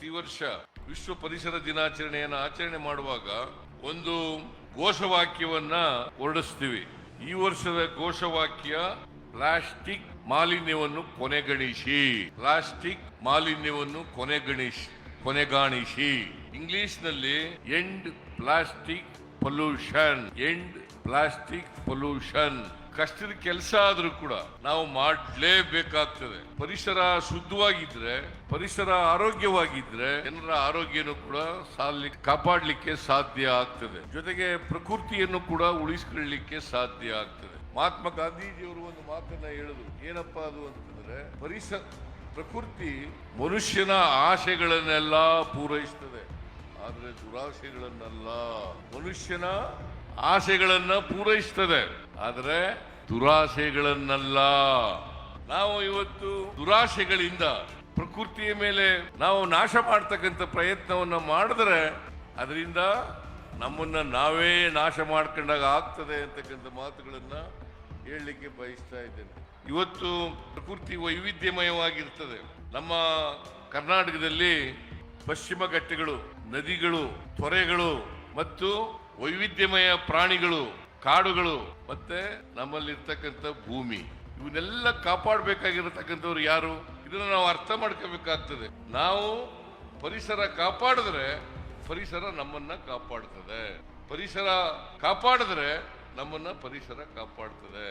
ಪ್ರತಿ ವರ್ಷ ವಿಶ್ವ ಪರಿಸರ ದಿನಾಚರಣೆಯನ್ನು ಆಚರಣೆ ಮಾಡುವಾಗ ಒಂದು ಘೋಷವಾಕ್ಯವನ್ನ ಹೊರಡಿಸ್ತೀವಿ. ಈ ವರ್ಷದ ಘೋಷವಾಕ್ಯ, ಪ್ಲಾಸ್ಟಿಕ್ ಮಾಲಿನ್ಯವನ್ನು ಕೊನೆಗಣಿಸಿ. ಪ್ಲಾಸ್ಟಿಕ್ ಮಾಲಿನ್ಯವನ್ನು ಕೊನೆಗಣಿಸಿ, ಕೊನೆಗಾಣಿಸಿ. ಇಂಗ್ಲಿಷ್ನಲ್ಲಿ end plastic pollution, end plastic pollution. ಕಷ್ಟದ ಕೆಲಸ ಆದರೂ ಕೂಡ ನಾವು ಮಾಡಲೇಬೇಕಾಗ್ತದೆ. ಪರಿಸರ ಶುದ್ಧವಾಗಿದ್ರೆ, ಪರಿಸರ ಆರೋಗ್ಯವಾಗಿದ್ರೆ ಜನರ ಆರೋಗ್ಯನೂ ಕೂಡ ಕಾಪಾಡಲಿಕ್ಕೆ ಸಾಧ್ಯ ಆಗ್ತದೆ. ಜೊತೆಗೆ ಪ್ರಕೃತಿಯನ್ನು ಕೂಡ ಉಳಿಸ್ಕೊಳ್ಳಿಕ್ಕೆ ಸಾಧ್ಯ ಆಗ್ತದೆ. ಮಹಾತ್ಮ ಗಾಂಧೀಜಿಯವರು ಒಂದು ಮಾತನ್ನ ಹೇಳಿದ್ರು. ಏನಪ್ಪ ಅದು ಅಂತಂದ್ರೆ ಪರಿಸರ ಪ್ರಕೃತಿ ಮನುಷ್ಯನ ಆಸೆಗಳನ್ನೆಲ್ಲ ಪೂರೈಸ್ತದೆ. ಆದ್ರೆ ದುರಾಸೆಗಳನ್ನೆಲ್ಲ. ಮನುಷ್ಯನ ಆಸೆಗಳನ್ನ ಪೂರೈಸ್ತದೆ. ಆದ್ರೆ ದುರಾಸೆಗಳನ್ನಲ್ಲ ನಾವು ಇವತ್ತು ದುರಾಸೆಗಳಿಂದ ಪ್ರಕೃತಿಯ ಮೇಲೆ ನಾವು ನಾಶ ಮಾಡ್ತಕ್ಕಂಥ ಪ್ರಯತ್ನವನ್ನು ಮಾಡಿದ್ರೆ ಅದರಿಂದ ನಮ್ಮನ್ನ ನಾವೇ ನಾಶ ಮಾಡ್ಕೊಂಡಾಗ ಆಗ್ತದೆ ಅಂತಕ್ಕಂಥ ಮಾತುಗಳನ್ನ ಹೇಳಲಿಕ್ಕೆ ಬಯಸ್ತಾ ಇದ್ದೇನೆ. ಇವತ್ತು ಪ್ರಕೃತಿ ವೈವಿಧ್ಯಮಯವಾಗಿರ್ತದೆ. ನಮ್ಮ ಕರ್ನಾಟಕದಲ್ಲಿ ಪಶ್ಚಿಮ ಘಟ್ಟಗಳು, ನದಿಗಳು, ತೊರೆಗಳು ಮತ್ತು ವೈವಿಧ್ಯಮಯ ಪ್ರಾಣಿಗಳು ಕಾಡುಗಳು ಮತ್ತೆ ನಮ್ಮಲ್ಲಿರ್ತಕ್ಕಂಥ ಭೂಮಿ, ಇವನ್ನೆಲ್ಲ ಕಾಪಾಡಬೇಕಾಗಿರತಕ್ಕಂಥವ್ರು ಯಾರು? ಇದನ್ನು ನಾವು ಅರ್ಥ ಮಾಡ್ಕೋಬೇಕಾಗ್ತದೆ. ನಾವು ಪರಿಸರ ಕಾಪಾಡಿದ್ರೆ ಪರಿಸರ ನಮ್ಮನ್ನ ಕಾಪಾಡ್ತದೆ. ಪರಿಸರ ಕಾಪಾಡಿದ್ರೆ ನಮ್ಮನ್ನ ಪರಿಸರ ಕಾಪಾಡ್ತದೆ.